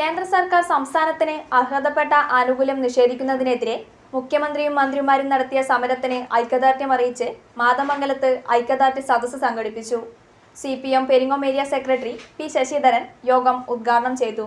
കേന്ദ്ര സർക്കാർ സംസ്ഥാനത്തിന് അർഹതപ്പെട്ട ആനുകൂല്യം നിഷേധിക്കുന്നതിനെതിരെ മുഖ്യമന്ത്രിയും മന്ത്രിമാരും നടത്തിയ സമരത്തിന് ഐക്യദാർഢ്യം അറിയിച്ച് മാതമംഗലത്ത് ഐക്യദാർഢ്യ സദസ്സ് സംഘടിപ്പിച്ചു. C P M Peringome area secretary P Sasidharan യോഗം ഉദ്ഘാടനം ചെയ്തു.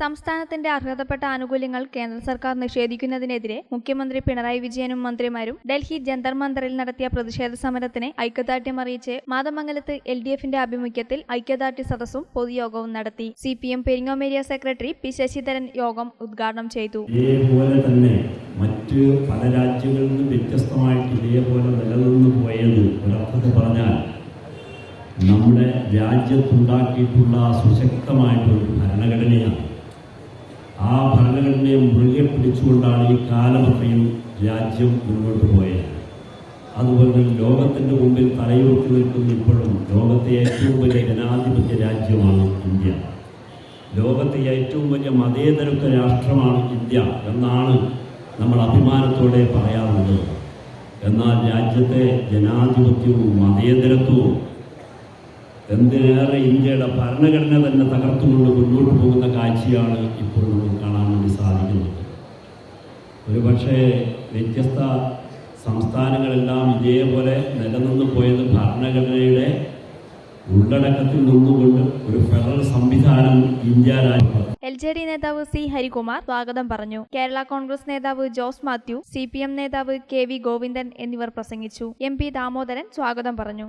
സംസ്ഥാനത്തിന്റെ അർഹതപ്പെട്ട ആനുകൂല്യങ്ങൾ കേന്ദ്ര സർക്കാർ നിഷേധിക്കുന്നതിനെതിരെ മുഖ്യമന്ത്രി പിണറായി വിജയനും മന്ത്രിമാരും ഡൽഹി ജന്തർ മന്ദറിൽ നടത്തിയ പ്രതിഷേധ സമരത്തിന് ഐക്യദാർഢ്യം അറിയിച്ച് മാതമംഗലത്ത് എൽ ഡി എഫിന്റെ ആഭിമുഖ്യത്തിൽ ഐക്യദാർഢ്യ സദസ്സും പൊതുയോഗവും നടത്തി. C P M Peringome area secretary P Sasidharan യോഗം ഉദ്ഘാടനം ചെയ്തു. തന്നെ മറ്റ് പല രാജ്യങ്ങളിൽ നിന്ന് വ്യത്യസ്തമായിട്ട് ഇതേപോലെ നിലനിന്ന് പോയത് പറഞ്ഞാൽ നമ്മുടെ രാജ്യത്തുണ്ടാക്കിയിട്ടുള്ള സുശക്തമായിട്ടൊരു ഭരണഘടനയാണ്. മുറുകെ ഈ കാലമത്രയും രാജ്യം മുന്നോട്ട് പോയത്. അതുപോലെ ലോകത്തിന്റെ മുമ്പിൽ തലയുറത്തി നിൽക്കുന്ന ഇപ്പോഴും ലോകത്തെ ഏറ്റവും വലിയ ജനാധിപത്യ രാജ്യമാണ് ഇന്ത്യ. ലോകത്തെ ഏറ്റവും വലിയ മതേതരത്വ രാഷ്ട്രമാണ് ഇന്ത്യ എന്നാണ് നമ്മൾ അഭിമാനത്തോടെ പറയാറുള്ളത്. എന്നാൽ രാജ്യത്തെ ജനാധിപത്യവും മതേതരത്വവും എന്തിനേറെ ഇന്ത്യയുടെ ഭരണഘടന തന്നെ തകർത്തുകൊണ്ട് മുന്നോട്ട് പോകുന്ന കാഴ്ചയാണ് ഇപ്പോൾ നമ്മൾ സാധിക്കുന്നത് ഒരുപക്ഷെ വ്യത്യസ്ത സംസ്ഥാനങ്ങളെല്ലാം ഇതേപോലെ നിലനിന്ന് പോയത് ഭരണഘടനയുടെ ഉള്ളടക്കത്തിൽ നിന്നുകൊണ്ട് ഒരു ഫെഡറൽ സംവിധാനം ഇന്ത്യ രാജ്യം എൽ ജെ ഡി നേതാവ് സി ഹരികുമാർ സ്വാഗതം പറഞ്ഞു. കേരള കോൺഗ്രസ് നേതാവ് Jose Mathew C P M നേതാവ് കെ വി ഗോവിന്ദൻ എന്നിവർ പ്രസംഗിച്ചു. എം പി ദാമോദരൻ സ്വാഗതം പറഞ്ഞു.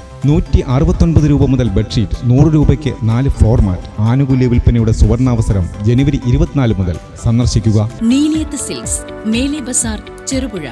നൂറ്റി അറുപത്തൊൻപത് രൂപ മുതൽ ബെഡ്ഷീറ്റ് നൂറ് രൂപയ്ക്ക് നാല് ഫോർമാറ്റ് ആനുകൂല്യ വിൽപ്പനയുടെ സുവർണാവസരം ജനുവരി ഇരുപത്തിനാല് മുതൽ സന്ദർശിക്കുക. നീലിയത്ത് മേലെ ബസാർ ചെറുപുഴ.